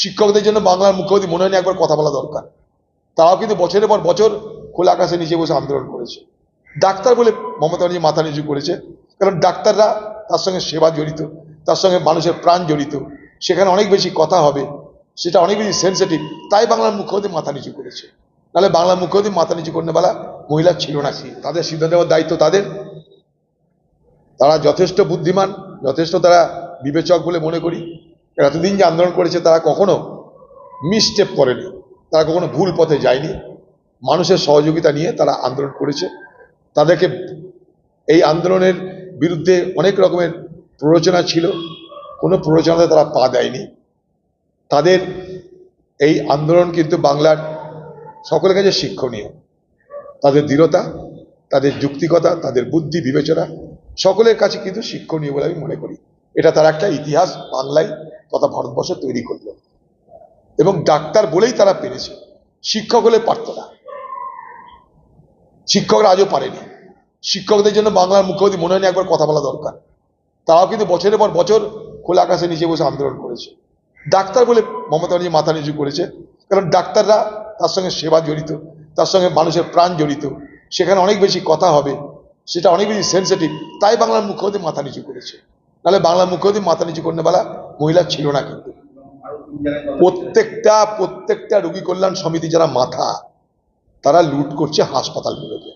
শিক্ষকদের জন্য বাংলার মুখ্যমন্ত্রী মনে হয়নি একবার কথা বলা দরকার। তারাও কিন্তু বছরের পর বছর খোলা আকাশে নিচে বসে আন্দোলন করেছে। ডাক্তার বলে মমতা ব্যানার্জি মাথা নিচু করেছে। কারণ ডাক্তাররা তার সঙ্গে সেবা জড়িত, তার সঙ্গে মানুষের প্রাণ জড়িত। সেখানে অনেক বেশি কথা হবে, সেটা অনেক বেশি সেন্সিটিভ তাই বাংলার মুখ্যমন্ত্রী মাথা নিচু করেছে। নাহলে বাংলার মুখ্যমন্ত্রী মাথা নিচু করতে বেলা মহিলা ছিল না তাদের সিদ্ধান্ত নেওয়ার দায়িত্ব তাদের। তারা যথেষ্ট বুদ্ধিমান, যথেষ্ট তারা বিবেচক বলে মনে করি। এতদিন যে আন্দোলন করেছে, তারা কখনো মিসস্টেপ করেনি। তারা কখনো ভুল পথে যায়নি। মানুষের সহযোগিতা নিয়ে তারা আন্দোলন করেছে। তাদেরকে এই আন্দোলনের বিরুদ্ধে অনেক রকমের প্ররোচনা ছিল। কোনো প্ররোচনাতে তারা পা দেয়নি। তাদের এই আন্দোলন কিন্তু বাংলার সকলের কাছে শিক্ষণীয়। তাদের দৃঢ়তা, তাদের যুক্তিকতা, তাদের বুদ্ধি, বিবেচনা সকলের কাছে কিন্তু শিক্ষণীয় বলে আমি মনে করি। এটা তার একটা ইতিহাস বাংলায়। তথা ভারতবর্ষে তৈরি করল। এবং ডাক্তার বলেই তারা পেরেছে। শিক্ষক হলে পারত না। শিক্ষকরা আজও পারেনি। শিক্ষকদের জন্য বাংলার মুখ্যমন্ত্রী মনে হয়নি একবার কথা বলা দরকার। তারাও কিন্তু বছরের পর বছর খোলা আকাশে নিচে বসে আন্দোলন করেছে। ডাক্তার বলে মমতা ব্যানার্জি মাথা নিচু করেছে। কারণ ডাক্তাররা তার সঙ্গে সেবা জড়িত, তার সঙ্গে মানুষের প্রাণ জড়িত। সেখানে অনেক বেশি কথা হবে। সেটা অনেক বেশি সেন্সিটিভ তাই বাংলার মুখ্যমন্ত্রী মাথা নিচু করেছে। নাহলে বাংলার মুখ্যমন্ত্রী মাথা নিচু করতে বেলা মহিলা ছিল না কিন্তু। প্রত্যেকটা প্রত্যেকটা রোগী কল্যাণ সমিতি যারা মাথা, তারা লুট করছে হাসপাতালগুলোকে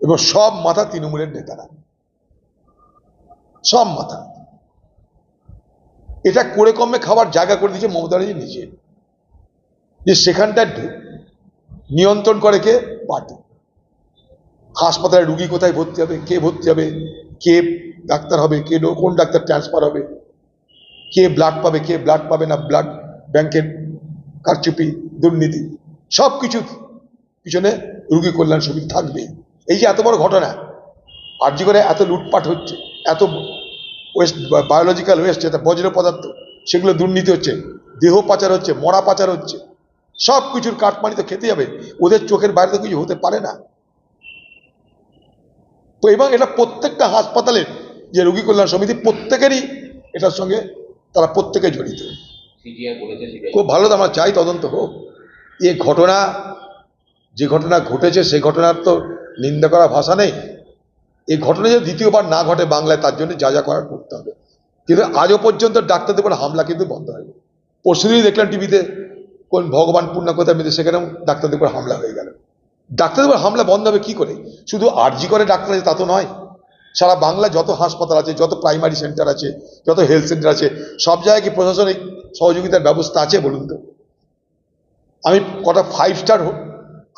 এবং সব মাথা তৃণমূলের নেতারা। সব মাথা। এটা করে কমে খাবার জায়গা করে দিয়েছে মমতা ব্যানার্জি নিজে। যে সেখানটা নিয়ন্ত্রণ করে কে? পার্টি। হাসপাতালে রুগী কোথায় ভর্তি হবে, কে ভর্তি হবে, কে ডাক্তার হবে, কে কোন ডাক্তার ট্রান্সফার হবে। কে ব্লাড পাবে, কে ব্লাড পাবে না ব্লাড ব্যাংকের কারচুপি, দুর্নীতি সব কিছু পিছনে রুগী কল্যাণ সমিতি থাকবে। এই যে এত বড় ঘটনা আর্জি করে এত লুটপাট হচ্ছে, এত ওয়েস্ট বায়োলজিক্যাল ওয়েস্ট যেটা বজ্র পদার্থ, সেগুলো দুর্নীতি হচ্ছে, দেহ পাচার হচ্ছে, মরা পাচার হচ্ছে সব কিছুর কাঠমানি তো খেতে যাবে, ওদের চোখের বাইরে তো কিছু হতে পারে না। তো এবং এটা প্রত্যেকটা হাসপাতালের যে রুগী কল্যাণ সমিতি, প্রত্যেকেরই এটার সঙ্গে তারা প্রত্যেকে জড়িত। খুব ভালো তো আমরা চাই তদন্ত হোক। এ ঘটনা যে ঘটনা ঘটেছে সে ঘটনার তো নিন্দা করা ভাষা নেই। এই ঘটনা যদি দ্বিতীয়বার না ঘটে বাংলায় তার জন্য যা যা করার করতে হবে। কিন্তু আজও পর্যন্ত ডাক্তারদের উপর হামলা কিন্তু বন্ধ হয়নি। পরশুদিনই দেখলাম টিভিতে কোন ভগবান পূর্ণ কথা মেতে সেখানেও ডাক্তারদের উপর হামলা হয়ে গেল। ডাক্তারদের উপর হামলা বন্ধ হবে কি করে? শুধু আরজি করে ডাক্তার আছে তা তো নয়। সারা বাংলা যত হাসপাতাল আছে, যত প্রাইমারি সেন্টার আছে, যত হেলথ সেন্টার আছে, সব জায়গায় কি প্রশাসনিক সহযোগিতার ব্যবস্থা আছে বলুন তো? আমি কটা ফাইভ স্টার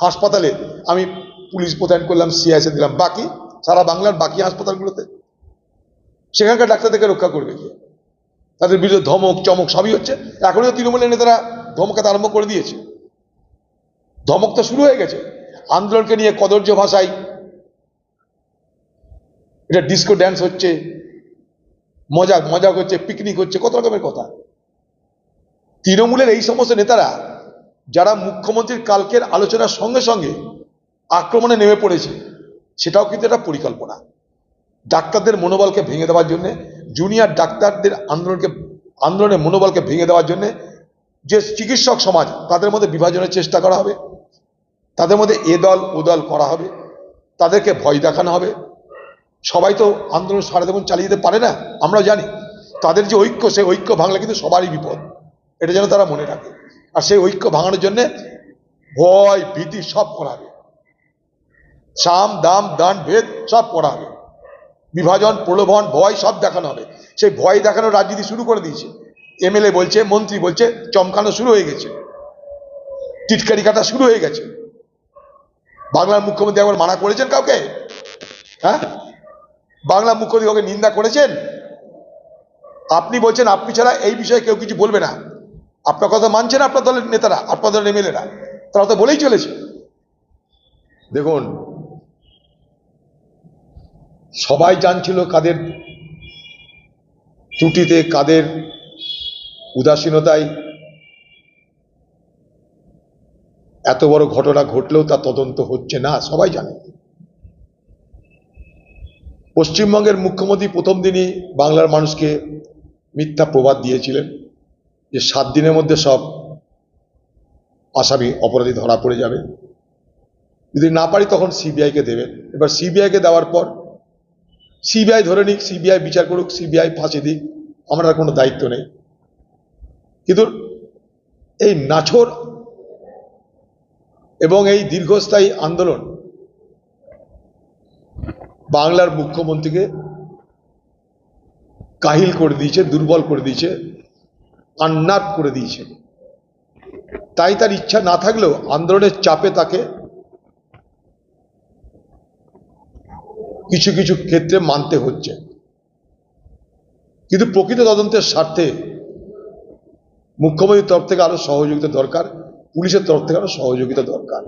হাসপাতালে আমি পুলিশ মোতায়েন করলাম সিআইসে দিলাম। বাকি, সারা বাংলার বাকি হাসপাতালগুলোতে। সেখানকার ডাক্তারদেরকে রক্ষা করবে কি? তাদের বিরুদ্ধে ধমক, চমক সবই হচ্ছে। এখনই তো তৃণমূলের নেতারা ধমকাতে আরম্ভ করে দিয়েছে। ধমক তো শুরু হয়ে গেছে। আন্দোলনকে নিয়ে কদর্য ভাষায় এটা ডিস্কো ড্যান্স হচ্ছে, মজা মজা হচ্ছে পিকনিক হচ্ছে, কত রকমের কথা। তৃণমূলের এই সমস্ত নেতারা, যারা মুখ্যমন্ত্রীর কালকের আলোচনার সঙ্গে সঙ্গে আক্রমণে নেমে পড়েছে, সেটাও কিন্তু একটা পরিকল্পনা। ডাক্তারদের মনোবলকে ভেঙে দেওয়ার জন্য জুনিয়র ডাক্তারদের আন্দোলনকে, আন্দোলনের মনোবলকে ভেঙে দেওয়ার জন্য যে চিকিৎসক সমাজ, তাদের মধ্যে বিভাজনের চেষ্টা করা হবে। তাদের মধ্যে এ দল, ও দল করা হবে। তাদেরকে ভয় দেখানো হবে। সবাই তো আন্দোলন সারা দেবন চালিয়ে যেতে পারে না, আমরাও জানি। তাদের যে ঐক্য, সেই ঐক্য ভাঙলে কিন্তু সবারই বিপদ। এটা যেন তারা মনে রাখে। আর সেই ঐক্য ভাঙানোর জন্য ভয়, ভীতি সব করা হবে সাম, দাম, দান, ভেদ সব করা হবে বিভাজন, প্রলোভন, ভয় সব দেখানো হবে। সেই ভয় দেখানোর রাজনীতি শুরু করে দিয়েছে। এমএলএ বলছে, মন্ত্রী বলছে, চমকানো শুরু হয়ে গেছে। টিটকারি কাটা শুরু হয়ে গেছে। বাংলার মুখ্যমন্ত্রী একবার মানা করেছেন কাউকে? হ্যাঁ? বাংলা মুখ্যমন্ত্রী নিন্দা করেছেন? আপনি বলছেন, আপনি ছাড়া এই বিষয়ে কেউ কিছু বলবে না। আপনার কথা মানছেন আপনার দলের নেতারা, আপনার দলের এমএলএরা। তারা তো বলেই চলেছে। দেখুন, সবাই জানছিল কাদের ত্রুটিতে, কাদের উদাসীনতায়। এত বড় ঘটনা ঘটলেও তা তদন্ত হচ্ছে না, সবাই জানে। পশ্চিমবঙ্গের মুখ্যমন্ত্রী প্রথম দিনই বাংলার মানুষকে মিথ্যা প্রবাদ দিয়েছিলেন যে সাত দিনের মধ্যে সব আসামি অপরাধী ধরা পড়ে যাবে। যদি না পারি তখন সিবিআইকে দেবেন। এবার সিবিআইকে দেওয়ার পর সিবিআই ধরে নিক, সিবিআই বিচার করুক, সিবিআই ফাঁসি দিক, আমার আর কোনো দায়িত্ব নেই। কিন্তু এই নাছর এবং এই দীর্ঘস্থায়ী আন্দোলন বাংলার মুখ্যমন্ত্রীকে কাহিল করে দিয়েছে, দুর্বল করে দিয়েছে আন্নাত করে দিয়েছে। তাই তার ইচ্ছা না থাকলেও আন্দোলনের চাপে তাকে কিছু কিছু ক্ষেত্রে মানতে হচ্ছে। কিন্তু প্রকৃত তদন্তের স্বার্থে মুখ্যমন্ত্রীর তরফ থেকে আরও সহযোগিতা দরকার, পুলিশের তরফ থেকে আরও সহযোগিতা দরকার।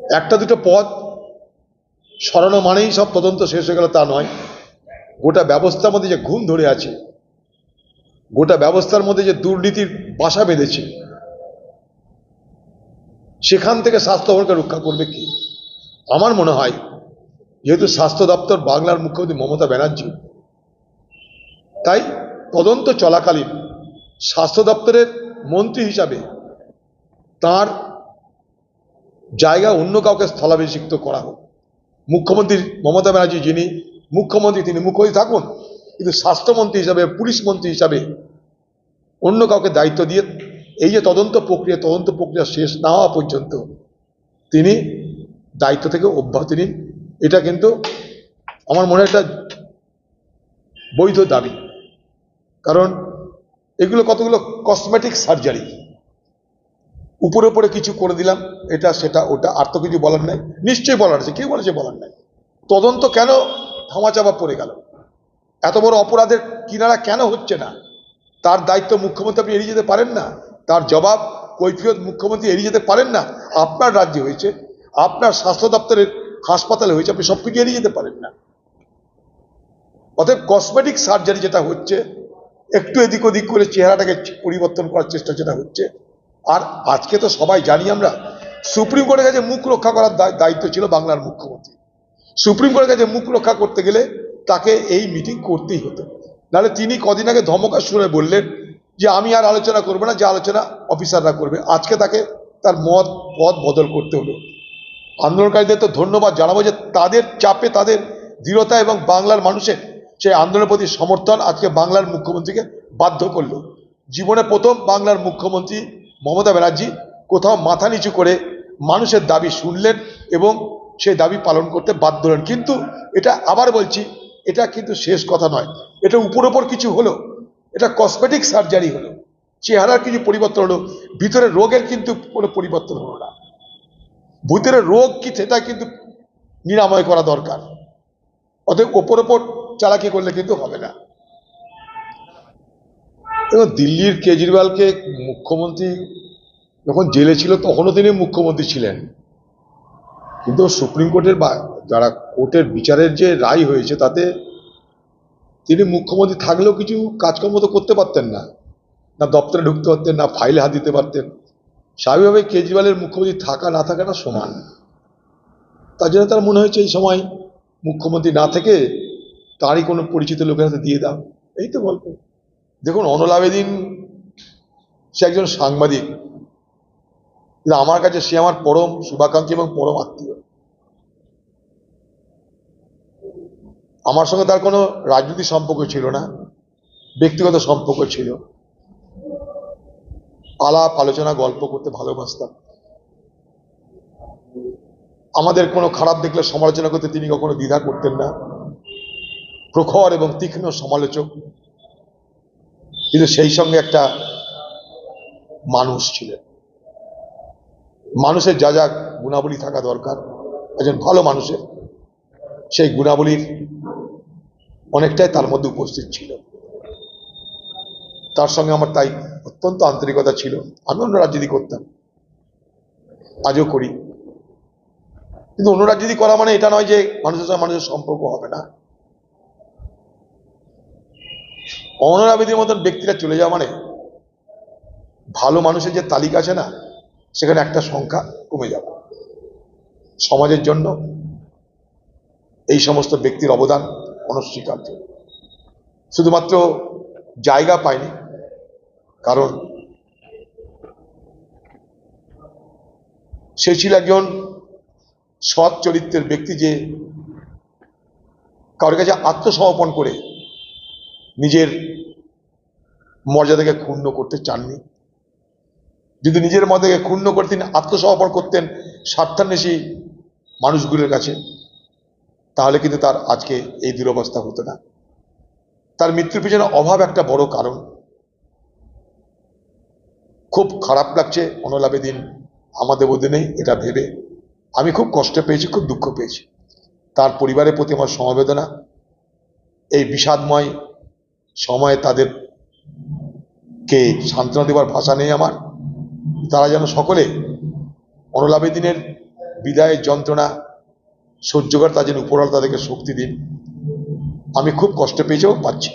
একটা দুটো পদ সরানো মানেই সব তদন্ত শেষ হয়ে গেল, তা নয়। গোটা ব্যবস্থার মধ্যে যে ঘুম ধরে আছে, গোটা ব্যবস্থার মধ্যে যে দুর্নীতির বাসা বেঁধেছে, সেখান থেকে স্বাস্থ্য ভবনকে রক্ষা করবে কি? আমার মনে হয়, যেহেতু স্বাস্থ্য দপ্তর বাংলার মুখ্যমন্ত্রী মমতা ব্যানার্জি, তাই তদন্ত চলাকালীন স্বাস্থ্য দপ্তরের মন্ত্রী হিসাবে তার জায়গা অন্য কাউকে স্থলাভিষিক্ত করা হোক। মুখ্যমন্ত্রী মমতা ব্যানার্জি যিনি, মুখ্যমন্ত্রী তিনি মুখ্যমন্ত্রী থাকুন, কিন্তু স্বাস্থ্যমন্ত্রী হিসাবে, পুলিশ মন্ত্রী হিসাবে অন্য কাউকে দায়িত্ব দিয়ে এই যে তদন্ত প্রক্রিয়া তদন্ত প্রক্রিয়া শেষ না হওয়া পর্যন্ত তিনি দায়িত্ব থেকে অব্যাহতি। নিন এটা কিন্তু আমার মনে একটা বৈধ দাবি। কারণ এগুলো কতগুলো কসমেটিক সার্জারি উপরে উপরে কিছু করে দিলাম, এটা, সেটা, ওটা, আর তো কিছু বলার নাই। নিশ্চয়ই বলার আছে, কেউ বলেছে বলার নাই। তদন্ত কেন ধামাচাপা পড়ে গেল? এত বড় অপরাধের কিনারা কেন হচ্ছে না? তার দায়িত্ব মুখ্যমন্ত্রী, আপনি এড়িয়ে যেতে পারেন না। তার জবাব কৈফিয়ত মুখ্যমন্ত্রী এড়িয়ে যেতে পারেন না। আপনার রাজ্যে হয়েছে, আপনার স্বাস্থ্য দপ্তরের হাসপাতালে হয়েছে, আপনি সব কিছু এড়িয়ে যেতে পারেন না। অতএব কসমেটিক সার্জারি যেটা হচ্ছে, একটু এদিক ওদিক করে চেহারাটাকে পরিবর্তন করার চেষ্টা যেটা হচ্ছে আর আজকে তো সবাই জানি আমরা, সুপ্রিম কোর্টের কাছে মুখ রক্ষা করার দায়- দায়িত্ব ছিল বাংলার মুখ্যমন্ত্রী। সুপ্রিম কোর্টের কাছে মুখ রক্ষা করতে গেলে তাকে এই মিটিং করতেই হতো। নাহলে তিনি কদিন আগে ধমকা শুনে বললেন যে, আমি আর আলোচনা করব না, যে আলোচনা অফিসাররা করবে। আজকে তাকে তার মত পদ বদল করতে হলো। আন্দোলনকারীদের তো ধন্যবাদ জানাব যে, তাদের চাপে তাদের দৃঢ়তা এবং বাংলার মানুষের সেই আন্দোলনের প্রতি সমর্থন আজকে বাংলার মুখ্যমন্ত্রীকে বাধ্য করল। জীবনে প্রথম বাংলার মুখ্যমন্ত্রী মমতা ব্যানার্জি কোথাও মাথা নিচু করে মানুষের দাবি শুনলেন এবং সেই দাবি পালন করতে বাধ্য হলেন। কিন্তু এটা আবার বলছি, এটা কিন্তু শেষ কথা নয়। এটা উপর উপর কিছু হলো, এটা কসমেটিক সার্জারি হলো, চেহারার কিছু পরিবর্তন হলো, ভিতরে রোগের কিন্তু কোনো পরিবর্তন হলো না। ভূতের রোগ কি সেটা কিন্তু নিরাময় করা দরকার। অতএব ওপর ওপর চালাকি করলে কিন্তু হবে না। এবং দিল্লির কেজরিওয়ালকে মুখ্যমন্ত্রী যখন জেলে ছিল, তখনও তিনি মুখ্যমন্ত্রী ছিলেন। কিন্তু সুপ্রিম কোর্টের বা, যারা কোর্টের বিচারের যে রায় হয়েছে, তাতে তিনি মুখ্যমন্ত্রী থাকলেও কিছু কাজকর্ম তো করতে পারতেন না। না দপ্তরে ঢুকতে পারতেন, না ফাইলে হাত দিতে পারতেন। স্বাভাবিকভাবে কেজরিওয়ালের মুখ্যমন্ত্রী থাকা, না থাকাটা সমান। তার জন্য তার মনে হয়েছে, এই সময় মুখ্যমন্ত্রী না থেকে তারই কোনো পরিচিত লোকের হাতে দিয়ে দাও। এই তো গল্প। দেখুন অনল আবেদিন সে একজন সাংবাদিক। কিন্তু আমার কাছে সে আমার পরম শুভাকাঙ্ক্ষী এবং পরম আত্মীয়। আমার সঙ্গে তার কোনো রাজনৈতিক সম্পর্ক ছিল না, ব্যক্তিগত সম্পর্ক ছিল। আলাপ, আলোচনা, গল্প করতে ভালোবাসতাম। আমাদের কোনো খারাপ দেখলে সমালোচনা করতে তিনি কখনো দ্বিধা করতেন না। প্রখর এবং তীক্ষ্ণ সমালোচক। কিন্তু সেই সঙ্গে একটা মানুষ ছিলেন। মানুষের যা যা গুণাবলী থাকা দরকার, একজন ভালো মানুষের, সেই গুণাবলীর অনেকটাই তার মধ্যে উপস্থিত ছিল। তার সঙ্গে আমার তাই অত্যন্ত আন্তরিকতা ছিল। আমি অন্য রাজনীতি করতাম, আজও করি। কিন্তু অন্য রাজনীতি করা মানে এটা নয় যে মানুষের সঙ্গে মানুষের সম্পর্ক হবে না। অনরাবিদের মতন ব্যক্তিরা চলে যাওয়া মানে ভালো মানুষের যে তালিকা আছে না, সেখানে একটা সংখ্যা কমে যাবে। সমাজের জন্য এই সমস্ত ব্যক্তির অবদান অনস্বীকার্য। শুধুমাত্র জায়গা পায়নি, কারণ সে ছিল একজন সৎ চরিত্রের ব্যক্তি যে কারোর কাছে আত্মসমর্পণ করে নিজের মর্যাদাকে ক্ষুণ্ণ করতে চাননি। যদি নিজের মর্যাদাকে ক্ষুণ্ণ করে তিনি আত্মসমর্পণ করতেন স্বার্থান্বেষী মানুষগুলোর কাছে, তাহলে কিন্তু তার আজকে এই দুরবস্থা হতো না। তার মৃত্যুর পিছনে অভাব একটা বড় কারণ। খুব খারাপ লাগছে অনলাভে দিন, আমাদের মধ্যে নেই এটা ভেবে। আমি খুব কষ্ট পেয়েছি, খুব দুঃখ পেয়েছি। তার পরিবারের প্রতি আমার সমবেদনা, এই বিষাদময় সময়ে তাদেরকে সান্ত্বনা দেওয়ার ভাষা নেই আমার। তারা যেন সকলে অনলাভে দিনের বিদায়ের যন্ত্রণা সহ্য করে, তার যেন তাদেরকে শক্তি দিন। আমি খুব কষ্ট পেয়েছেও পাচ্ছি।